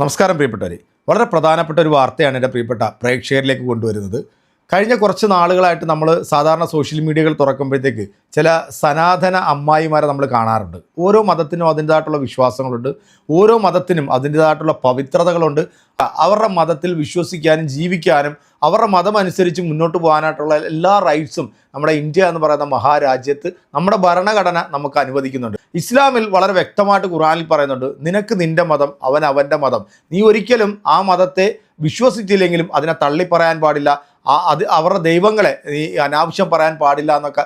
നമസ്കാരം പ്രിയപ്പെട്ടവരെ. വളരെ പ്രധാനപ്പെട്ട ഒരു വാർത്തയാണ് എന്റെ പ്രിയപ്പെട്ട പ്രേക്ഷകരിലേക്ക് കൊണ്ടുവരുന്നത്. കഴിഞ്ഞ കുറച്ച് നാളുകളായിട്ട് നമ്മൾ സാധാരണ സോഷ്യൽ മീഡിയകൾ തുറക്കുമ്പോഴത്തേക്ക് ചില സനാതന അമ്മായിമാരെ നമ്മൾ കാണാറുണ്ട്. ഓരോ മതത്തിനും അതിന്റെതായിട്ടുള്ള വിശ്വാസങ്ങളുണ്ട്. ഓരോ മതത്തിനും അതിന്റെതായിട്ടുള്ള പവിത്രതകളുണ്ട്. അവരുടെ മതത്തിൽ വിശ്വസിക്കാനും ജീവിക്കാനും അവരുടെ മതം അനുസരിച്ച് മുന്നോട്ട് പോകാനായിട്ടുള്ള എല്ലാ റൈറ്റ്സും നമ്മുടെ ഇന്ത്യ എന്ന് പറയുന്ന മഹാരാജ്യത്ത് നമ്മുടെ ഭരണഘടന നമുക്ക് അനുവദിക്കുന്നുണ്ട്. ഇസ്ലാമിൽ വളരെ വ്യക്തമായിട്ട് ഖുറാനിൽ പറയുന്നുണ്ട് നിനക്ക് നിന്റെ മതം അവൻ അവന്റെ മതം. നീ ഒരിക്കലും ആ മതത്തെ വിശ്വസിച്ചില്ലെങ്കിലും അതിനെ തള്ളിപ്പറയാൻ പാടില്ല. ആ അത് അവരുടെ ദൈവങ്ങളെ ഈ അനാവശ്യം പറയാൻ പാടില്ല എന്നൊക്കെ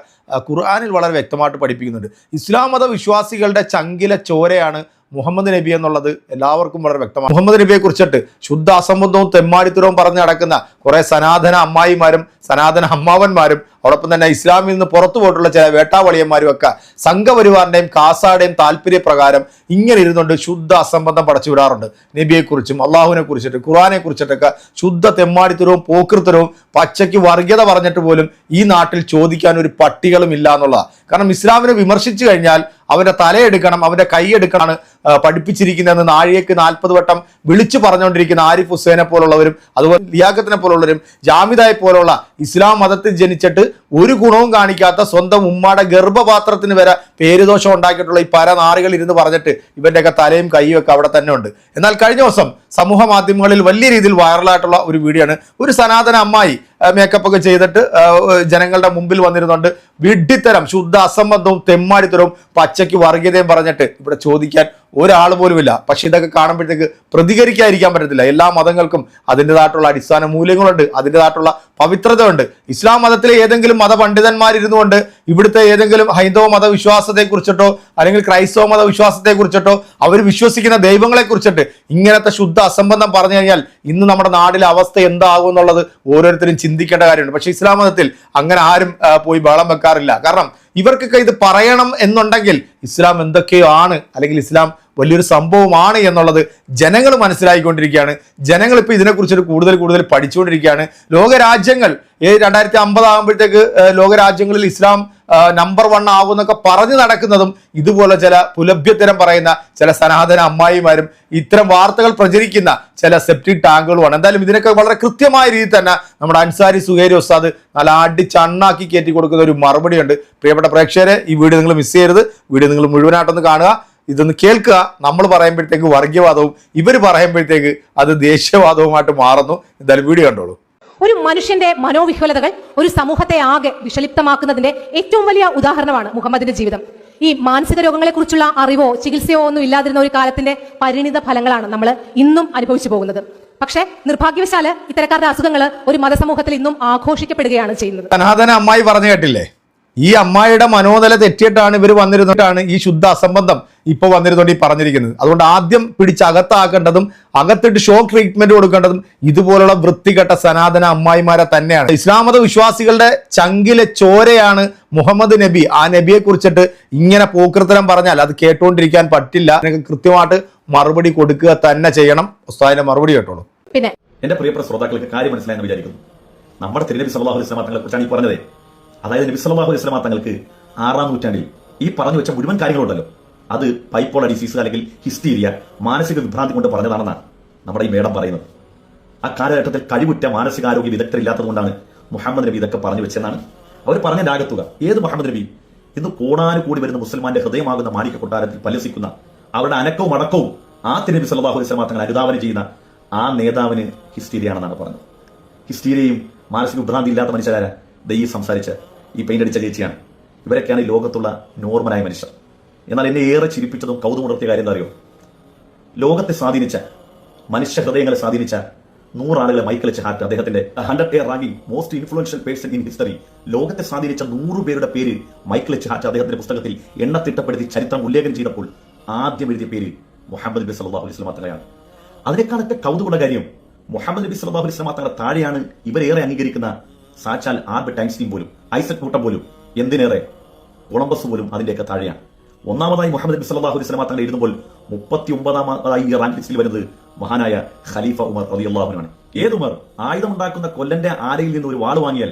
ഖുർആാനിൽ വളരെ വ്യക്തമായിട്ട് പഠിപ്പിക്കുന്നുണ്ട്. ഇസ്ലാം മത വിശ്വാസികളുടെ ചങ്കിലെ ചോരയാണ് മുഹമ്മദ് നബി എന്നുള്ളത് എല്ലാവർക്കും വളരെ വ്യക്തമാണ്. മുഹമ്മദ് നബിയെ കുറിച്ചിട്ട് ശുദ്ധ അസംബന്ധവും തെമ്മാടിത്തരവും പറഞ്ഞ് നടക്കുന്ന കുറെ സനാതന അമ്മായിമാരും സനാതന അമ്മാവന്മാരും അതോടൊപ്പം തന്നെ ഇസ്ലാമിൽ നിന്ന് പുറത്തു പോയിട്ടുള്ള ചില വേട്ടാവളിയന്മാരും ഒക്കെ സംഘപരിവാറിന്റെയും കാസാടെയും താല്പര്യപ്രകാരം ഇങ്ങനെ ഇരുന്നുകൊണ്ട് ശുദ്ധ അസംബന്ധം പടച്ചു വിടാറുണ്ട് നബിയെക്കുറിച്ചും അള്ളാഹുവിനെ കുറിച്ചിട്ട് ഖുറാനെ കുറിച്ചിട്ടൊക്കെ ശുദ്ധ തെമ്മാടിത്തരവും പോക്കൃത്തരവും പച്ചയ്ക്ക് വർഗീയത പറഞ്ഞിട്ട് പോലും ഈ നാട്ടിൽ ചോദിക്കാൻ ഒരു പട്ടികളും ഇല്ല എന്നുള്ളതാണ് കാരണം ഇസ്ലാമിനെ വിമർശിച്ചു കഴിഞ്ഞാൽ അവന്റെ തലയെടുക്കണം അവന്റെ കൈയെടുക്കണം ആ, പഠിപ്പിച്ചിരിക്കുന്നതെന്ന് നാഴികക്ക് നാൽപ്പത് വട്ടം വിളിച്ചു പറഞ്ഞുകൊണ്ടിരിക്കുന്ന ആരിഫ് ഹുസൈനെ പോലുള്ളവരും അതുപോലെ ലിയാഖത്തിനെ പോലുള്ളവരും ജാമിദായെ പോലുള്ള ഇസ്ലാം മതത്തിൽ ജനിച്ചിട്ട് ഒരു ഗുണവും കാണിക്കാത്ത സ്വന്തം ഉമ്മാടെ ഗർഭപാത്രത്തിന് വരെ പേരുദോഷം ഉണ്ടാക്കിയിട്ടുള്ള ഈ പരനാറികൾ ഇരുന്ന് പറഞ്ഞിട്ട് ഇവന്റെയൊക്കെ തലയും കൈയും ഒക്കെ അവിടെ തന്നെ ഉണ്ട്. എന്നാൽ കഴിഞ്ഞ ദിവസം സമൂഹ മാധ്യമങ്ങളിൽ വലിയ രീതിയിൽ വൈറലായിട്ടുള്ള ഒരു വീഡിയോ ആണ്. ഒരു സനാതന അമ്മായി മേക്കപ്പ് ഒക്കെ ചെയ്തിട്ട് ജനങ്ങളുടെ മുമ്പിൽ വന്നിരുന്നുണ്ട്. വിഡ്ഢിത്തരം ശുദ്ധ അസംബന്ധവും തെമ്മാടിത്തരവും പച്ചയ്ക്ക് വർഗീയതയും പറഞ്ഞിട്ട് ഇവിടെ ചോദിക്കാൻ ഒരാൾ പോലുമില്ല പക്ഷെ ഇതൊക്കെ കാണുമ്പോഴത്തേക്ക് പ്രതികരിക്കാതിരിക്കാൻ പറ്റത്തില്ല. എല്ലാ മതങ്ങൾക്കും അതിന്റെതായിട്ടുള്ള അടിസ്ഥാന മൂല്യങ്ങളുണ്ട്. അതിന്റെതായിട്ടുള്ള പവിത്രതയുണ്ട്. ഇസ്ലാം മതത്തിലെ ഏതെങ്കിലും മതപണ്ഡിതന്മാരിരുന്നു കൊണ്ട് ഇവിടുത്തെ ഏതെങ്കിലും ഹൈന്ദവ മതവിശ്വാസത്തെ കുറിച്ചിട്ടോ അല്ലെങ്കിൽ ക്രൈസ്തവ മതവിശ്വാസത്തെ കുറിച്ചിട്ടോ അവർ വിശ്വസിക്കുന്ന ദൈവങ്ങളെ കുറിച്ചിട്ട് ഇങ്ങനത്തെ ശുദ്ധ അസംബന്ധം പറഞ്ഞു കഴിഞ്ഞാൽ ഇന്ന് നമ്മുടെ നാടിലെ അവസ്ഥ എന്താകും എന്നുള്ളത് ഓരോരുത്തരും ചിന്തിക്കേണ്ട കാര്യമുണ്ട്. പക്ഷേ ഇസ്ലാം മതത്തിൽ അങ്ങനെ ആരും പോയി ബഹളം വെക്കാറില്ല. കാരണം ഇവർക്കൊക്കെ ഇത് പറയണം എന്നുണ്ടെങ്കിൽ ഇസ്ലാം എന്തൊക്കെയോ ആണ്. അല്ലെങ്കിൽ ഇസ്ലാം വലിയൊരു സംഭവമാണ് എന്നുള്ളത് ജനങ്ങൾ മനസ്സിലാക്കിക്കൊണ്ടിരിക്കുകയാണ് ജനങ്ങൾ ഇപ്പോൾ ഇതിനെക്കുറിച്ചൊരു കൂടുതൽ കൂടുതൽ പഠിച്ചുകൊണ്ടിരിക്കുകയാണ്. ലോകരാജ്യങ്ങൾ ഈ രണ്ടായിരത്തി അമ്പത് ആകുമ്പോഴത്തേക്ക് ലോകരാജ്യങ്ങളിൽ ഇസ്ലാം നമ്പർ വൺ ആകുമെന്നൊക്കെ പറഞ്ഞു നടക്കുന്നതും ഇതുപോലെ ചില പുലഭ്യത്തരം പറയുന്ന ചില സനാതന അമ്മായിമാരും ഇത്തരം വാർത്തകൾ പ്രചരിക്കുന്ന ചില സെപ്റ്റിക് ടാങ്കുകളുമാണ് എന്തായാലും ഇതിനൊക്കെ വളരെ കൃത്യമായ രീതിയിൽ തന്നെ നമ്മുടെ അൻസാരി സുഹേരി ഉസ്താദ് നല്ല അടിച്ചണ്ണാക്കി കയറ്റി കൊടുക്കുന്ന ഒരു മറുപടിയുണ്ട്. പ്രിയപ്പെട്ട പ്രേക്ഷകരെ ഈ വീഡിയോ നിങ്ങൾ മിസ് ചെയ്യരുത്. വീഡിയോ നിങ്ങൾ മുഴുവനായിട്ടൊന്ന് കാണുക. ഇതൊന്ന് കേൾക്കുക. നമ്മൾ പറയുമ്പോഴത്തേക്ക് വർഗീയവാദവും ഇവർ പറയുമ്പോഴത്തേക്ക് അത് ദേശീയവാദവുമായിട്ട് മാറുന്നു. എന്തായാലും വീഡിയോ കണ്ടോളൂ. ഒരു മനുഷ്യന്റെ മനോവിഹ്വലതകൾ ഒരു സമൂഹത്തെ ആകെ വിഷലിപ്തമാക്കുന്നതിന്റെ ഏറ്റവും വലിയ ഉദാഹരണമാണ് മുഹമ്മദിന്റെ ജീവിതം. ഈ മാനസിക രോഗങ്ങളെക്കുറിച്ചുള്ള അറിവോ ചികിത്സയോ ഒന്നും ഇല്ലാതിരുന്ന ഒരു കാലത്തിന്റെ പരിണിത ഫലങ്ങളാണ് നമ്മൾ ഇന്നും അനുഭവിച്ചു പോകുന്നത്. പക്ഷേ നിർഭാഗ്യവശാൽ ഇത്തരക്കാരുടെ അസുഖങ്ങൾ ഒരു മതസമൂഹത്തിൽ ഇന്നും ആഘോഷിക്കപ്പെടുകയാണ് ചെയ്യുന്നത്. അമ്മായി പറഞ്ഞു കേട്ടില്ലേ? ഈ അമ്മായിയുടെ മനോനില തെറ്റിയിട്ടാണ് ഇവർ വന്നിരുന്നിട്ടാണ് ഈ ശുദ്ധ അസംബന്ധം ഇപ്പോൾ വന്നിരുന്നോണ്ട് ഈ പറഞ്ഞിരിക്കുന്നത്. അതുകൊണ്ട് ആദ്യം പിടിച്ച് അകത്താക്കേണ്ടതും അകത്തിട്ട് ഷോക്ക് ട്രീറ്റ്മെന്റ് കൊടുക്കേണ്ടതും ഇതുപോലുള്ള വൃത്തികെട്ട സനാതന അമ്മായിമാരെ തന്നെയാണ്. ഇസ്ലാം മത വിശ്വാസികളുടെ ചങ്കിലെ ചോരയാണ് മുഹമ്മദ് നബി. ആ നബിയെ കുറിച്ചിട്ട് ഇങ്ങനെ പോക്കൃത്തരം പറഞ്ഞാൽ അത് കേട്ടുകൊണ്ടിരിക്കാൻ പറ്റില്ല. കൃത്യമായിട്ട് മറുപടി കൊടുക്കുക തന്നെ ചെയ്യണം. ഉസ്താദിന്റെ മറുപടി കേട്ടോളൂ. പിന്നെ എന്റെ പ്രിയപ്പെട്ട ശ്രോതാക്കൾക്ക് കാര്യം മനസ്സിലായെന്ന് വിചാരിക്കുന്നു. നമ്മുടെ തിരുനബി സല്ലാഹു തങ്ങളെ കുറിച്ചാണ് ഈ പറഞ്ഞത്. അതായത് നബി ഇസ്ലാമ തങ്ങൾക്ക് ആറാം നൂറ്റാണ്ടിൽ ഈ പറഞ്ഞു വെച്ച മുഴുവൻ കാര്യങ്ങളുണ്ടല്ലോ. അത് പൈപ്പോള ഡിസീസ് അല്ലെങ്കിൽ ഹിസ്റ്റീരിയ മാനസിക വിഭ്രാന്തി കൊണ്ട് പറഞ്ഞതാണെന്നാണ് നമ്മുടെ ഈ മേഡം പറയുന്നത്. ആ കാലഘട്ടത്തിൽ കഴിവുറ്റ മാനസികാരോഗ്യ വിദഗ്ധരില്ലാത്തതുകൊണ്ടാണ് മുഹമ്മദ് നബി ഇതൊക്കെ പറഞ്ഞു വെച്ചെന്നാണ് അവർ പറഞ്ഞ രാഗത്തുക. ഏത് മുഹമ്മദ് നബി? ഇന്ന് കോടാനുകൂടി വരുന്ന മുസ്ലിമാന്റെ ഹൃദയമാകുന്ന മാണിക്യ കൊട്ടാരത്തിൽ പലസിക്കുന്ന അവരുടെ അനക്കവും അടക്കവും ആ തിരുനബി സല്ലാഹു അലൈഹി സ്വലാം തങ്ങൾ അനുധാവനം ചെയ്യുന്ന ആ നേതാവിന് ഹിസ്റ്റീരിയാണെന്നാണ് പറഞ്ഞത്. ഹിസ്റ്റീരിയയും മാനസിക വിഭ്രാന്തി ഇല്ലാത്ത മനുഷ്യരാരാ ദയ്യി സംസാരിച്ച ഈ പെയിന്റ് അടിച്ച ചേച്ചിയാണ്. ഇവരൊക്കെയാണ് ഈ ലോകത്തുള്ള നോർമലായ മനുഷ്യർ. എന്നാൽ എന്നെ ഏറെ ചിരിപ്പിച്ചതും കൗതുമുണർത്തിയ കാര്യം എന്താ അറിയോ? ലോകത്തെ സ്വാധീനിച്ച മനുഷ്യ ഹൃദയങ്ങളെ സ്വാധീനിച്ച നൂറാളുകളെ മൈക്കിൾ ഹാർട്ട് അദ്ദേഹത്തിന്റെ hundred a ranking most influential person in history ലോകത്തെ സ്വാധീനിച്ച നൂറ് പേരുടെ പേര് മൈക്കിൾ ഹാർട്ട് അദ്ദേഹത്തിന്റെ പുസ്തകത്തിൽ എണ്ണത്തിട്ടപ്പെടുത്തി ചരിത്രം ഉല്ലേഖനം ചെയ്തപ്പോൾ ആദ്യം എഴുതിയ പേര് മുഹമ്മദ് നബി സല്ലല്ലാഹു അലൈഹി തങ്ങളെയാണ്. അതിനേക്കാളൊക്കെ കൗതുകമുള്ള കാര്യം മുഹമ്മദ് നബി സല്ലല്ലാഹു അലൈഹി വസല്ലം തങ്ങളെ താഴെയാണ് ഇവരേറെ അംഗീകരിക്കുന്ന സാച്ചാൽ ആർബ് ടൈംസ്ലീം പോലും. ഐസക് കൂട്ടം പോലും എന്തിനേറെ കൊളംബസ് പോലും അതിന്റെയൊക്കെ താഴെയാണ്. ഒന്നാമതായി മുഹമ്മദ് നബി സല്ലല്ലാഹു അലൈഹി വസല്ലം തങ്ങൾ എഴുതുമ്പോൾ മുപ്പത്തി ഒമ്പതാമതായി ഈ റാങ്ക് ലിസ്റ്റിൽ വരുന്നത് മഹാനായ ഖലീഫ ഉമർ റലിയുള്ളാഹുനാണ് ഏത് ഉമർ? ആയുധമുണ്ടാക്കുന്ന കൊല്ലന്റെ ആരയിൽ നിന്ന് ഒരു വാൾ വാങ്ങിയാൽ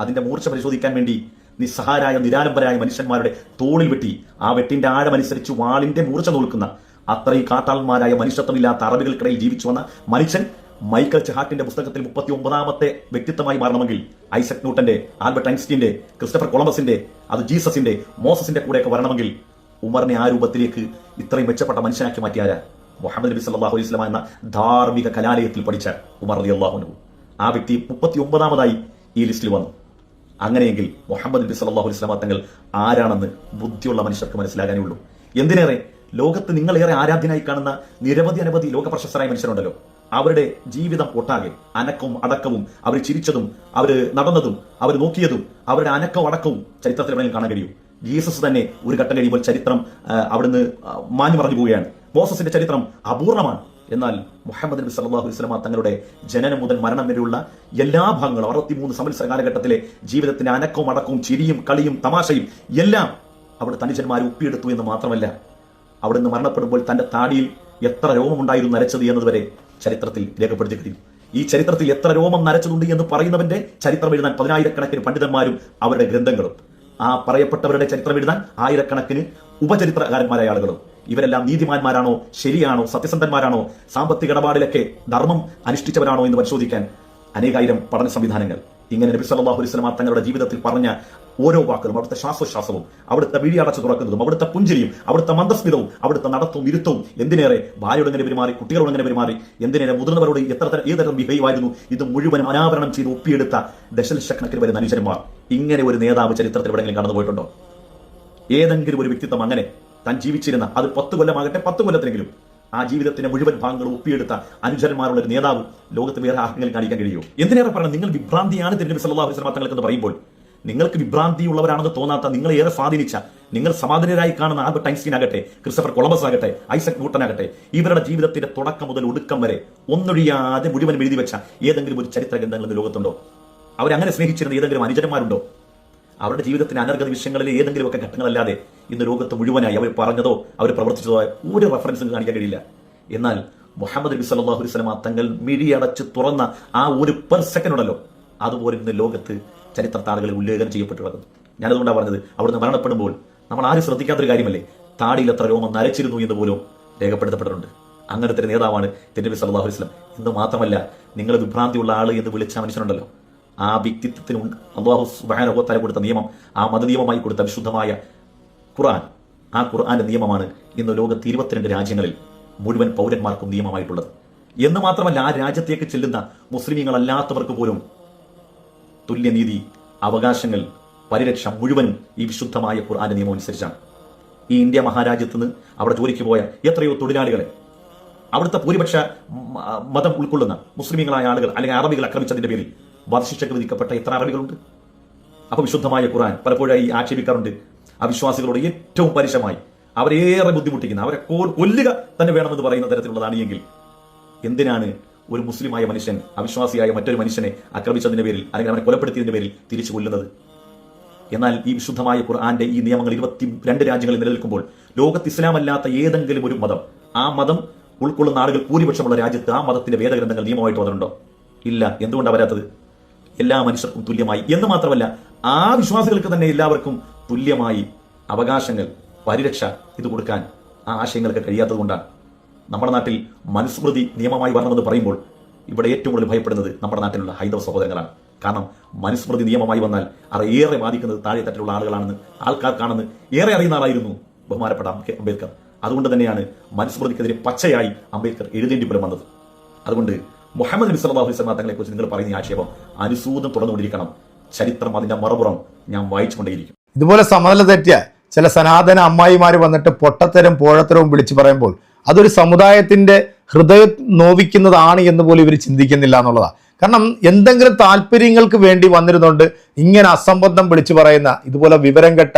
അതിന്റെ മൂർച്ച പരിശോധിക്കാൻ വേണ്ടി നിസ്സഹാരായ നിരാലംബരായ മനുഷ്യന്മാരുടെ തോളിൽ വെട്ടി ആ വെട്ടിന്റെ ആഴമനുസരിച്ച് വാളിന്റെ മൂർച്ച നോൽക്കുന്ന അത്രയും കാട്ടാളന്മാരായ മനുഷ്യത്വമില്ലാത്ത അറബികൾക്കിടയിൽ ജീവിച്ചു വന്ന മനുഷ്യൻ മൈക്കൽ ചെഹാട്ടിന്റെ പുസ്തകത്തിൽ മുപ്പത്തി ഒമ്പതാമത്തെ വ്യക്തിത്വമായി മാറണമെങ്കിൽ ഐസക് ന്യൂട്ടന്റെ ആൽബർട്ട് ഐൻസ്റ്റീന്റെ ക്രിസ്റ്റഫർ കൊളംബസിന്റെ അത് ജീസസിന്റെ മോസസിന്റെ കൂടെയൊക്കെ വരണമെങ്കിൽ ഉമറിനെ ആ രൂപത്തിലേക്ക് ഇത്രയും മെച്ചപ്പെട്ട മനുഷ്യനാക്കി മാറ്റിയാരാ മുഹമ്മദ് നബി സല്ലാഹു അലൈഹി വസല്ലം എന്ന ധാർമ്മിക കലാലയത്തിൽ പഠിച്ച ഉമർ അലി അൻഹു. ആ വ്യക്തി മുപ്പത്തി ഒമ്പതാമതായി ഈ ലിസ്റ്റിൽ വന്നു. അങ്ങനെയെങ്കിൽ മുഹമ്മദ് നബി സല്ലാഹു അലൈഹി വസല്ലം തങ്ങൾ ആരാണെന്ന് ബുദ്ധിയുള്ള മനുഷ്യർക്ക് മനസ്സിലാകാനേ ഉള്ളൂ എന്തിനേറെ? ലോകത്ത് നിങ്ങളേറെ ആരാധ്യനായി കാണുന്ന നിരവധി അനവധി ലോക പ്രശസ്തരായ മനുഷ്യരുണ്ടല്ലോ. അവരുടെ ജീവിതം ഒട്ടാകെ. അനക്കവും അടക്കവും അവർ ചിരിച്ചതും അവർ നടന്നതും അവർ നോക്കിയതും അവരുടെ അനക്കവും അടക്കവും ചരിത്രത്തിൽ വേണമെങ്കിൽ കാണാൻ കഴിയും. ജീസസ് തന്നെ ഒരു ഘട്ടം കഴിയുമ്പോൾ ചരിത്രം അവിടുന്ന് മാഞ്ഞു മറഞ്ഞു പോവുകയാണ്. മോസസിന്റെ ചരിത്രം അപൂർണമാണ്. എന്നാൽ മുഹമ്മദ് നബി സല്ലല്ലാഹു അലൈഹി വസല്ലമ തങ്ങളുടെ ജനനം മുതൽ മരണം വരെയുള്ള എല്ലാ ഭാഗങ്ങളും അറുപത്തിമൂന്ന് സംവത്സര കാലഘട്ടത്തിലെ ജീവിതത്തിന്റെ അനക്കവും അടക്കവും ചിരിയും കളിയും തമാശയും എല്ലാം അവിടെ തനിജന്മാരെ ഒപ്പിയെടുത്തു എന്ന് മാത്രമല്ല അവിടുന്ന് മരണപ്പെടുമ്പോൾ തന്റെ താടിയിൽ എത്ര രോഗമുണ്ടായിരുന്നു നരച്ചത് എന്നതുവരെ ചരിത്രത്തിൽ രേഖപ്പെടുത്തി ഈ ചരിത്രത്തിൽ എത്ര രോമം നരച്ചതുണ്ട് എന്ന് പറയുന്നവന്റെ ചരിത്രം എഴുതാൻ പതിനായിരക്കണക്കിന് പണ്ഡിതന്മാരും അവരുടെ ഗ്രന്ഥങ്ങളും. ആ പറയപ്പെട്ടവരുടെ ചരിത്രം എഴുതാൻ ആയിരക്കണക്കിന് ഉപചരിത്രകാരന്മാരായ ആളുകളും. ഇവരെല്ലാം നീതിമാന്മാരാണോ ശരിയാണോ സത്യസന്ധന്മാരാണോ സാമ്പത്തിക ഇടപാടിലൊക്കെ ധർമ്മം അനുഷ്ഠിച്ചവരാണോ എന്ന് പരിശോധിക്കാൻ അനേകായിരം പഠന സംവിധാനങ്ങൾ. ഇങ്ങനെ നബി സല്ലല്ലാഹു അലൈഹി തങ്ങളുടെ ജീവിതത്തിൽ പറഞ്ഞ ഓരോ വാക്കുകളും അവിടുത്തെ ശ്വാസോശ്വാസവും അവിടുത്തെ വിഴിയടച്ചു തുറക്കുന്നതും അവിടുത്തെ പുഞ്ചിരിയും അവിടുത്തെ മന്ദസ്മിതവും അവിടുത്തെ നടത്തവും ഇരുത്തവും എന്തിനേറെ ഭാര്യയോട് എങ്ങനെ പെരുമാറി കുട്ടികളോട് എങ്ങനെ പെരുമാറി എന്തിനേറെ മുതിർന്നവരോട് എത്ര തരം ഏതരം തരം ബിഹേവ് ആയിരുന്നു ഇത് മുഴുവൻ അനാവരണം ചെയ്ത് ഒപ്പിയെടുത്ത ദശലക്ഷക്കണക്കിന് വരുന്ന അനുചരന്മാർ. ഇങ്ങനെ ഒരു നേതാവ് ചരിത്രത്തിൽ എവിടെയെങ്കിലും കടന്നു പോയിട്ടുണ്ടോ? ഏതെങ്കിലും ഒരു വ്യക്തിത്വം അങ്ങനെ താൻ ജീവിച്ചിരുന്ന അത് പത്ത് കൊല്ലമാകട്ടെ പത്ത് കൊല്ലത്തിനെങ്കിലും ആ ജീവിതത്തിന്റെ മുഴുവൻ ഭാഗങ്ങളും ഒപ്പിയെടുത്ത അനുചരന്മാരുള്ള ഒരു നേതാവ് ലോകത്ത് വേറെ ആർക്കെങ്കിലും കാണിക്കാൻ കഴിയുമോ? എന്തിനേറെ പറഞ്ഞാൽ നിങ്ങൾ വിഭ്രാന്തിയാണ് തിരുനബി അലൈഹി വസല്ലം തങ്ങൾക്ക് എന്ന് പറയുമ്പോൾ നിങ്ങൾക്ക് വിഭ്രാന്തിയുള്ളവരാണെന്ന് തോന്നാത്ത നിങ്ങളെ ഏറെ സ്വാധീനിച്ച നിങ്ങൾ സമാധാനരായി കാണുന്ന ആൽബർട്ട് ഐൻസ്റ്റീൻ ആകട്ടെ ക്രിസ്റ്റഫർ കൊളംബസ് ആകട്ടെ ഐസക് ന്യൂട്ടൻ ആകട്ടെ ഇവരുടെ ജീവിതത്തിന്റെ തുടക്കം മുതൽ ഒടുക്കം വരെ ഒന്നൊഴിയാതെ മുഴുവൻ എഴുതി വെച്ച ഏതെങ്കിലും ഒരു ചരിത്ര ഗ്രന്ഥങ്ങൾ ലോകത്തുണ്ടോ? അവരങ്ങനെ സ്നേഹിച്ചിരുന്ന ഏതെങ്കിലും അനുചരന്മാരുണ്ടോ അവരുടെ ജീവിതത്തിന്റെ അനർഗത വിഷയങ്ങളിലെ ഏതെങ്കിലുമൊക്കെ ഘട്ടങ്ങളല്ലാതെ ഇന്ന് ലോകത്ത് മുഴുവനായി അവർ പറഞ്ഞതോ അവർ പ്രവർത്തിച്ചതോ ഒരു റെഫറൻസും കാണിക്കാൻ കഴിയില്ല. എന്നാൽ മുഹമ്മദ് നബി സല്ലല്ലാഹു അലൈഹി വസല്ലമ തങ്ങൾ മിഴിയടച്ച് തുറന്ന ആ ഒരു പെർ സെക്കൻഡ് ഉണ്ടല്ലോ അതുപോലെ ഇന്ന് ലോകത്ത് ചരിത്ര താളുകളിൽ ഉല്ലേഖനം ചെയ്യപ്പെട്ടു ഞാനതുകൊണ്ടാണ് പറഞ്ഞത് അവിടുന്ന് മരണപ്പെടുമ്പോൾ നമ്മൾ ആരും ശ്രദ്ധിക്കാത്തൊരു കാര്യമല്ലേ? താടിയിൽ എത്ര രോമം നരച്ചിരുന്നു എന്ന് പോലും രേഖപ്പെടുത്തപ്പെട്ടിട്ടുണ്ട്. അങ്ങനത്തെ ഒരു നേതാവാണ് തിരുനബി സല്ലല്ലാഹു അലൈഹി വസല്ലം. എന്ന് മാത്രമല്ല നിങ്ങൾ വിഭ്രാന്തിയുള്ള ആൾ എന്ന് വിളിച്ച മനുഷ്യനുണ്ടല്ലോ. ആ വ്യക്തിത്വത്തിന് അള്ളാഹു സുബാനുഭവത്താല കൊടുത്ത നിയമം ആ മതനിയമമായി കൊടുത്ത വിശുദ്ധമായ ഖുർആൻ ആ ഖുർആന്റെ നിയമമാണ് ഇന്ന് ലോകത്ത് ഇരുപത്തിരണ്ട് രാജ്യങ്ങളിൽ മുഴുവൻ പൗരന്മാർക്കും നിയമമായിട്ടുള്ളത്. എന്ന് മാത്രമല്ല ആ രാജ്യത്തേക്ക് ചെല്ലുന്ന മുസ്ലിമീങ്ങളല്ലാത്തവർക്ക് പോലും തുല്യനീതി അവകാശങ്ങൾ പരിരക്ഷ മുഴുവനും ഈ വിശുദ്ധമായ ഖുർആാന്റെ നിയമം അനുസരിച്ചാണ്. ഈ ഇന്ത്യ മഹാരാജ്യത്ത് നിന്ന് അവിടെ ജോലിക്ക് പോയ എത്രയോ തൊഴിലാളികളെ അവിടുത്തെ ഭൂരിപക്ഷ മതം ഉൾക്കൊള്ളുന്ന മുസ്ലിമീങ്ങളായ ആളുകൾ അല്ലെങ്കിൽ അറബികൾ ആക്രമിച്ചതിന്റെ പേരിൽ വധശിക്ഷക്ക് വിധിക്കപ്പെട്ട എത്ര അറബികളുണ്ട്? അപ്പൊ വിശുദ്ധമായ ഖുർആൻ പലപ്പോഴായി ആക്ഷേപിക്കാറുണ്ട്. അവിശ്വാസികളോട് ഏറ്റവും പരുഷമായി അവരേറെ ബുദ്ധിമുട്ടിക്കുന്ന അവരെ കൊല്ലുക തന്നെ വേണമെന്ന് പറയുന്ന തരത്തിലുള്ളതാണ് എങ്കിൽ എന്തിനാണ് ഒരു മുസ്ലിമായ മനുഷ്യൻ അവിശ്വാസിയായ മറ്റൊരു മനുഷ്യനെ ആക്രമിച്ചതിന്റെ പേരിൽ അല്ലെങ്കിൽ അവനെ കൊലപ്പെടുത്തിയതിന്റെ പേരിൽ തിരിച്ചു കൊല്ലുന്നത്. എന്നാൽ ഈ വിശുദ്ധമായ ഖുർആന്റെ ഈ നിയമങ്ങൾ ഇരുപത്തി രണ്ട് രാജ്യങ്ങളിൽ നിലനിൽക്കുമ്പോൾ ലോകത്ത് ഇസ്ലാമല്ലാത്ത ഏതെങ്കിലും ഒരു മതം ആ മതം ഉൾക്കൊള്ളുന്ന ആളുകൾ ഭൂരിപക്ഷമുള്ള രാജ്യത്ത് ആ മതത്തിന്റെ വേദഗ്രന്ഥങ്ങൾ നിയമമായിട്ട് വന്നിട്ടുണ്ടോ? ഇല്ല. എന്തുകൊണ്ടാണ് വരാത്തത്? എല്ലാ മനുഷ്യർക്കും തുല്യമായി. എന്ന് മാത്രമല്ല ആ വിശ്വാസികൾക്ക് തന്നെ എല്ലാവർക്കും തുല്യമായി അവകാശങ്ങൾ പരിരക്ഷ ഇത് കൊടുക്കാൻ ആ ആശയങ്ങൾക്ക് കഴിയാത്തത് കൊണ്ടാണ്. നമ്മുടെ നാട്ടിൽ മനുസ്മൃതി നിയമമായി വരണമെന്ന് പറയുമ്പോൾ ഇവിടെ ഏറ്റവും കൂടുതൽ ഭയപ്പെടുന്നത് നമ്മുടെ നാട്ടിലുള്ള ഹൈന്ദവ സഹോദരങ്ങളാണ്. കാരണം മനുസ്മൃതി നിയമമായി വന്നാൽ അത് ഏറെ ബാധിക്കുന്നത് താഴെ തട്ടിലുള്ള ആളുകളാണെന്ന് ആൾക്കാർക്കാണെന്ന് ഏറെ അറിയുന്ന ആളായിരുന്നു ബഹുമാനപ്പെട്ട അംബേദ്കർ. അതുകൊണ്ട് തന്നെയാണ് മനുസ്മൃതിക്കെതിരെ പച്ചയായി അംബേദ്കർ എഴുതേണ്ടി പോലും വന്നത്. അതുകൊണ്ട് മുഹമ്മദ് നബി സല്ലല്ലാഹു അലൈഹി വസല്ലം തങ്ങളെ കുറിച്ച് നിങ്ങൾ പറയുന്ന ആക്ഷേപം അനുസൂതം തുടർന്നുകൊണ്ടിരിക്കണം. ചരിത്രം അതിന്റെ മറുപുറം ഞാൻ വായിച്ചുകൊണ്ടേയിരിക്കും. ഇതുപോലെ സമനില തെറ്റിയ ചില സനാതന അമ്മായിമാർ വന്നിട്ട് പൊട്ടത്തരം പോഴത്തരവും വിളിച്ചു പറയുമ്പോൾ അതൊരു സമുദായത്തിന്റെ ഹൃദയം നോവിക്കുന്നതാണ് എന്ന് പോലും ഇവർ ചിന്തിക്കുന്നില്ല എന്നുള്ളതാണ് കാരണം എന്തെങ്കിലും താല്പര്യങ്ങൾക്ക് വേണ്ടി വന്നിരുന്നുകൊണ്ട് ഇങ്ങനെ അസംബന്ധം വിളിച്ചു പറയുന്ന ഇതുപോലെ വിവരം കെട്ട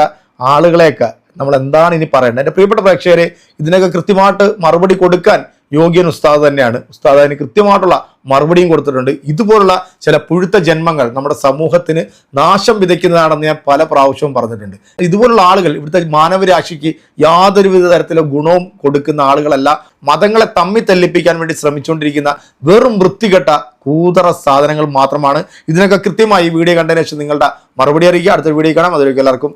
ആളുകളെയൊക്കെ നമ്മൾ എന്താണ് ഇനി പറയേണ്ടത്? എന്റെ പ്രിയപ്പെട്ട പ്രേക്ഷകരെ ഇതിനൊക്കെ കൃത്യമായിട്ട് മറുപടി കൊടുക്കാൻ യോഗ്യൻ ഉസ്താദ് തന്നെയാണ്. ഉസ്താദ് അതിന് കൃത്യമായിട്ടുള്ള മറുപടിയും കൊടുത്തിട്ടുണ്ട്. ഇതുപോലുള്ള ചില പുഴുത്ത ജന്മങ്ങൾ നമ്മുടെ സമൂഹത്തിന് നാശം വിതയ്ക്കുന്നതാണെന്ന് ഞാൻ പല പ്രാവശ്യവും പറഞ്ഞിട്ടുണ്ട്. ഇതുപോലുള്ള ആളുകൾ ഇവിടുത്തെ മാനവരാശിക്ക് യാതൊരുവിധ തരത്തിലുള്ള ഗുണവും കൊടുക്കുന്ന ആളുകളല്ല. മതങ്ങളെ തമ്മി തല്ലിപ്പിക്കാൻ വേണ്ടി ശ്രമിച്ചുകൊണ്ടിരിക്കുന്ന വെറും വൃത്തികെട്ട കൂതറ സാധനങ്ങൾ മാത്രമാണ്. ഇതിനൊക്കെ കൃത്യമായി വീഡിയോ കണ്ടതിനു ശേഷം നിങ്ങളുടെ മറുപടി അറിയിക്കുക. അടുത്ത വീഡിയോ കാണാം. അതിലേക്ക് എല്ലാവർക്കും